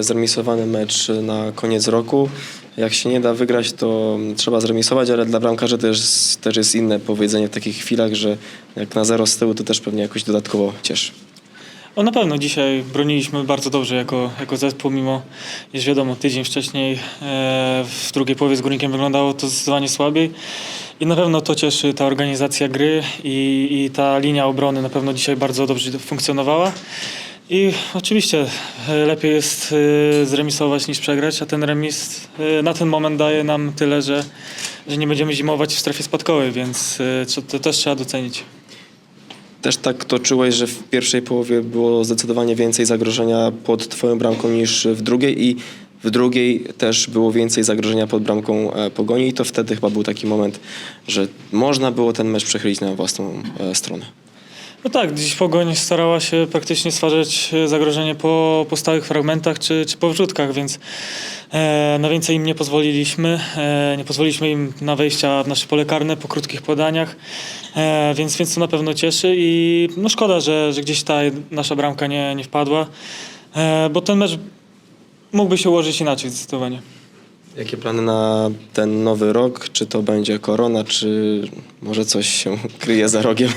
Zremisowany mecz na koniec roku. Jak się nie da wygrać, to trzeba zremisować, ale dla bramkarzy też, też jest inne powiedzenie w takich chwilach, że jak na zero z tyłu, to też pewnie jakoś dodatkowo cieszy. O, na pewno dzisiaj broniliśmy bardzo dobrze jako, jako zespół, mimo iż wiadomo, tydzień wcześniej e, w drugiej połowie z Górnikiem wyglądało to zdecydowanie słabiej. I na pewno to cieszy ta organizacja gry i, i ta linia obrony na pewno dzisiaj bardzo dobrze funkcjonowała. I oczywiście e, lepiej jest e, zremisować niż przegrać, a ten remis e, na ten moment daje nam tyle, że, że nie będziemy zimować w strefie spadkowej, więc to, też trzeba docenić. Też tak to czułeś, że w pierwszej połowie było zdecydowanie więcej zagrożenia pod twoją bramką niż w drugiej i w drugiej też było więcej zagrożenia pod bramką Pogoni i to wtedy chyba był taki moment, że można było ten mecz przechylić na własną stronę. No tak, dziś Pogoń starała się praktycznie stwarzać e, zagrożenie po, po stałych fragmentach czy, czy po wrzutkach, więc e, na więcej im nie pozwoliliśmy. E, nie pozwoliliśmy im na wejścia w nasze pole karne po krótkich podaniach, e, więc, więc to na pewno cieszy i no szkoda, że, że gdzieś ta nasza bramka nie, nie wpadła, e, bo ten mecz mógłby się ułożyć inaczej zdecydowanie. Jakie plany na ten nowy rok? Czy to będzie korona, czy może coś się kryje za rogiem?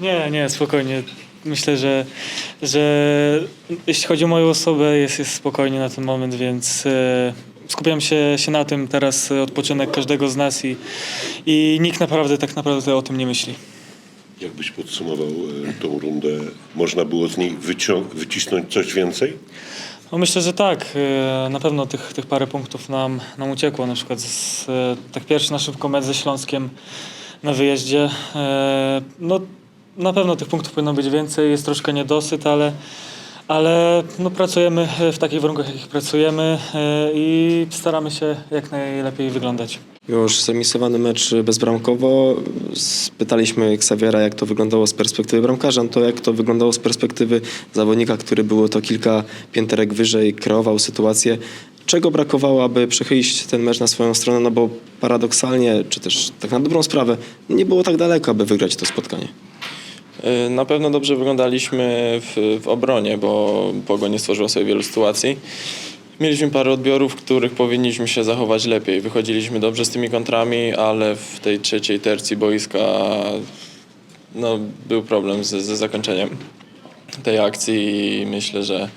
Nie, nie, spokojnie. Myślę, że, że jeśli chodzi o moją osobę, jest, jest spokojnie na ten moment, więc e, skupiam się, się na tym teraz, e, odpoczynek każdego z nas i, i nikt naprawdę tak naprawdę o tym nie myśli. Jakbyś podsumował e, tą rundę, można było z niej wycią- wycisnąć coś więcej? No myślę, że tak. E, Na pewno tych, tych parę punktów nam, nam uciekło. Na przykład z, e, tak pierwszy na szybko mecz ze Śląskiem na wyjeździe. E, No na pewno tych punktów powinno być więcej, jest troszkę niedosyt, ale, ale no, pracujemy w takich warunkach, jakich pracujemy e, i staramy się jak najlepiej wyglądać. Już zremisowany mecz bezbramkowo. Spytaliśmy Xaviera, jak to wyglądało z perspektywy bramkarza, no to jak to wyglądało z perspektywy zawodnika, który było to kilka pięterek wyżej, kreował sytuację. Czego brakowało, aby przechylić ten mecz na swoją stronę? No bo paradoksalnie, czy też tak na dobrą sprawę, nie było tak daleko, aby wygrać to spotkanie. Y, Na pewno dobrze wyglądaliśmy w, w obronie, bo Pogoń nie stworzyła sobie wielu sytuacji. Mieliśmy parę odbiorów, w których powinniśmy się zachować lepiej. Wychodziliśmy dobrze z tymi kontrami, ale w tej trzeciej tercji boiska no, był problem ze, ze zakończeniem tej akcji i myślę, że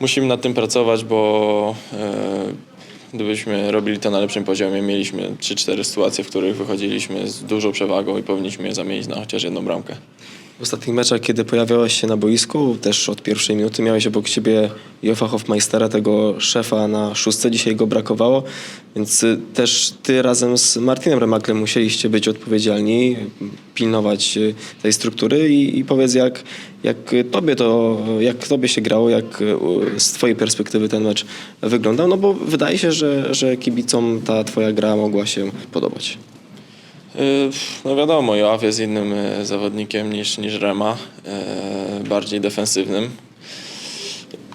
musimy nad tym pracować, bo e, gdybyśmy robili to na lepszym poziomie, mieliśmy 3-4 sytuacje, w których wychodziliśmy z dużą przewagą i powinniśmy je zamienić na chociaż jedną bramkę. W ostatnich meczach, kiedy pojawiałeś się na boisku, też od pierwszej minuty miałeś obok siebie Jofa Hofmeistera, tego szefa na szóstce. Dzisiaj go brakowało, więc y, też ty razem z Martinem Remaklem musieliście być odpowiedzialni, pilnować y, tej struktury i, i powiedz, jak, jak tobie to, jak tobie się grało, jak y, z twojej perspektywy ten mecz wyglądał, no bo wydaje się, że, że kibicom ta twoja gra mogła się podobać. Y, No wiadomo, Joaf jest innym y, zawodnikiem niż, niż Rema, bardziej defensywnym.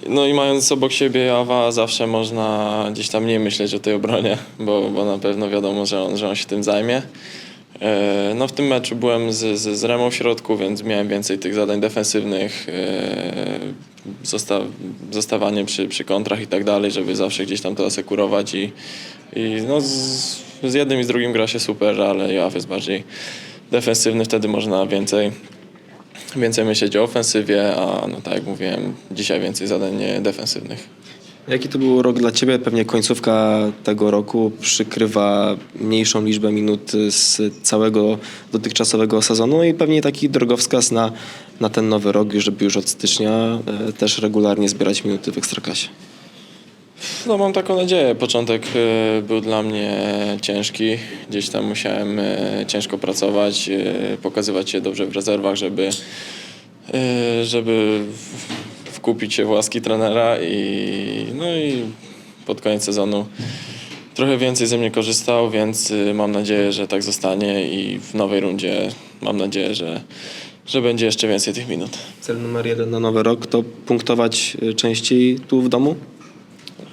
No i mając obok siebie Joawa zawsze można gdzieś tam nie myśleć o tej obronie, bo, bo na pewno wiadomo, że on, że on się tym zajmie. Y, No w tym meczu byłem z, z, z Remą w środku, więc miałem więcej tych zadań defensywnych, y, zosta, zostawanie przy, przy kontrach i tak dalej, żeby zawsze gdzieś tam to asekurować i, i no z, z jednym i z drugim gra się super, ale Joaf jest bardziej defensywny, wtedy można więcej, więcej myśleć o ofensywie, a no tak jak mówiłem, dzisiaj więcej zadań e, defensywnych. Jaki to był rok dla Ciebie? Pewnie końcówka tego roku przykrywa mniejszą liczbę minut z całego dotychczasowego sezonu i pewnie taki drogowskaz na, na ten nowy rok, żeby już od stycznia e, też regularnie zbierać minuty w Ekstraklasie. No mam taką nadzieję. Początek e, był dla mnie ciężki. Gdzieś tam musiałem e, ciężko pracować, pokazywać się dobrze w rezerwach, żeby, żeby wkupić się w łaski trenera i no i pod koniec sezonu trochę więcej ze mnie korzystał, więc e, mam nadzieję, że tak zostanie i w nowej rundzie mam nadzieję, że, że będzie jeszcze więcej tych minut. Cel numer jeden na nowy rok to punktować e, częściej tu w domu?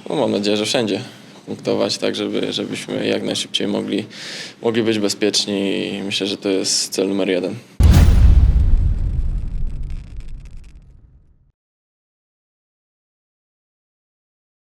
No, mam nadzieję, że wszędzie punktować, tak żeby, żebyśmy jak najszybciej mogli, mogli być bezpieczni i myślę, że to jest cel numer jeden.